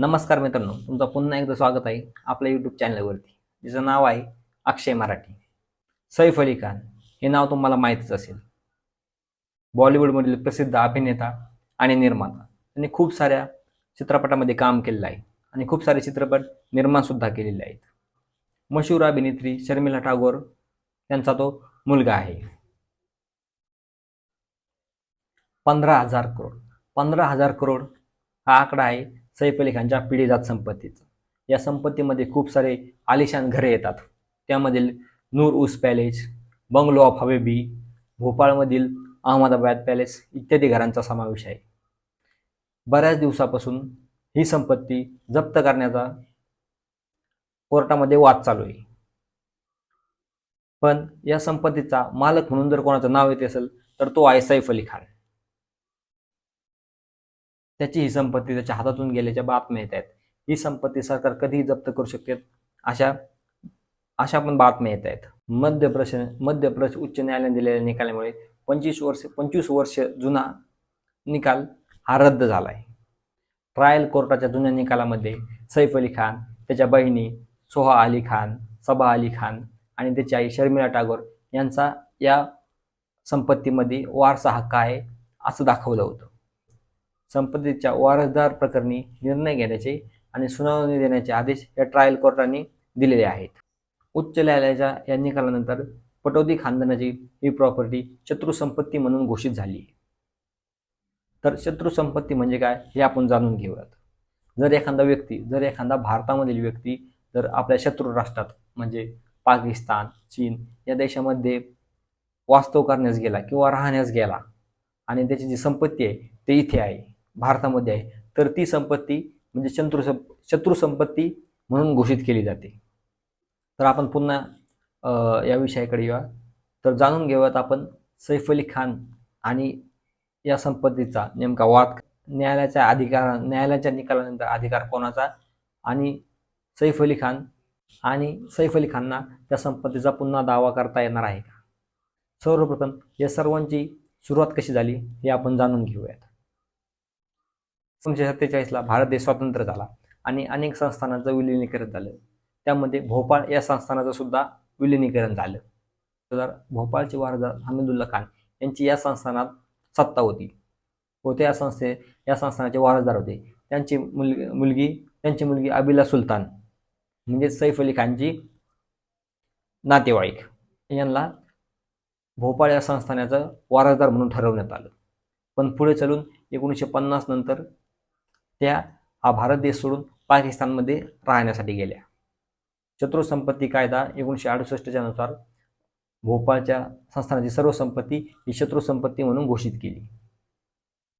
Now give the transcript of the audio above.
नमस्कार मित्रांनो तुमचं पुन्हा एकदा स्वागत आहे आपल्या यूट्यूब चॅनलवरती जिचं नाव आहे अक्षय मराठी. सैफ अली खान हे नाव तुम्हाला माहीतच असेल. बॉलिवूडमधील प्रसिद्ध अभिनेता आणि निर्माता. त्यांनी खूप साऱ्या चित्रपटामध्ये काम केलेलं आहे आणि खूप सारे चित्रपट निर्माणसुद्धा केलेले आहेत. मशहूर अभिनेत्री शर्मिला टागोर यांचा तो मुलगा आहे. पंधरा हजार करोड. पंधरा हजार करोड हा आकडा आहे सैफ अली खानच्या पिढीजात संपत्तीचं. या संपत्तीमध्ये खूप सारे आलिशान घरे येतात. त्यामधील नूर उस पॅलेस बंगलो ऑफ हवेबी भोपाळमधील अहमदाबाद पॅलेस इत्यादी घरांचा समावेश आहे. बऱ्याच दिवसापासून ही संपत्ती जप्त करण्याचा कोर्टामध्ये वाद चालू आहे. पण या संपत्तीचा मालक म्हणून जर कोणाचं नाव येते असेल तर तो आहे सैफ अली खान. त्याची ही संपत्ती त्याच्या हातातून गेल्याच्या बातम्या येत आहेत. ही संपत्ती सरकार कधीही जप्त करू शकते. अशा अशा पण बातम्या येत आहेत. मध्य प्रदेश मध्य प्रदेश उच्च न्यायालयाने दिलेल्या निकालामुळे पंचवीस वर्ष पंचवीस वर्ष जुना निकाल हा रद्द झाला आहे ट्रायल कोर्टाच्या जुन्या निकालामध्ये सैफ अली खान त्याच्या बहिणी सोहा अली खान सबा अली खान आणि त्याची आई शर्मिला टागोर यांचा या संपत्तीमध्ये वारसा हक्क आहे असं दाखवलं होतं. संपत्तीच्या वारसदार प्रकरणी निर्णय घेण्याचे आणि सुनावणी देण्याचे आदेश या ट्रायल कोर्टाने दिलेले आहेत. उच्च न्यायालयाच्या या निकालानंतर पटौदी खानदानाची ही प्रॉपर्टी शत्रू संपत्ती म्हणून घोषित झाली. तर शत्रू संपत्ती म्हणजे काय हे आपण जाणून घेऊयात. जर एखादा व्यक्ती जर एखादा भारतामधील व्यक्ती जर आपल्या शत्रू राष्ट्रात म्हणजे पाकिस्तान चीन या देशामध्ये वास्तव करण्यास गेला किंवा राहण्यास गेला आणि त्याची जी संपत्ती आहे ते इथे आहे. भारतामध्ये आहे तर ती संपत्ती म्हणजे शत्रू शत्रू संपत्ती म्हणून घोषित केली जाते. तर आपण पुन्हा या विषयाकडे येऊया. तर जाणून घेऊयात आपण सैफ अली खान आणि या संपत्तीचा नेमका वाद न्यायालयाच्या अधिकार न्यायालयाच्या निकालानंतर अधिकार कोणाचा? आणि सैफ अली खान आणि सैफ अली खानना त्या संपत्तीचा पुन्हा दावा करता येणार आहे का? सर्वप्रथम या सर्वांची सुरुवात कशी झाली हे आपण जाणून घेऊयात. एकोणीसशे सत्तेचाळीसला भारत देश स्वतंत्र झाला आणि अनेक संस्थानांचं विलिनीकरण झालं. त्यामध्ये भोपाळ या संस्थानाचं सुद्धा विलिनीकरण झालं. तर भोपाळचे वारदार हमीदुल्ला खान यांची या संस्थानात सत्ता होती. व त्या संस्थे या संस्थानाचे वारसदार होते. त्यांची मुलगी मुलगी त्यांची मुलगी अबिला सुलतान म्हणजे सैफ अली खानची नातेवाईक यांना भोपाळ या संस्थानाचं वारसदार म्हणून ठरवण्यात आलं. पण पुढे चालून एकोणीसशे पन्नास नंतर त्या हा भारत देश सोडून पाकिस्तानमध्ये राहण्यासाठी गेल्या. शत्रू संपत्ती कायदा एकोणीसशे अडुसष्टच्या नुसार भोपाळच्या संस्थानाची सर्व संपत्ती ही शत्रू संपत्ती म्हणून घोषित केली.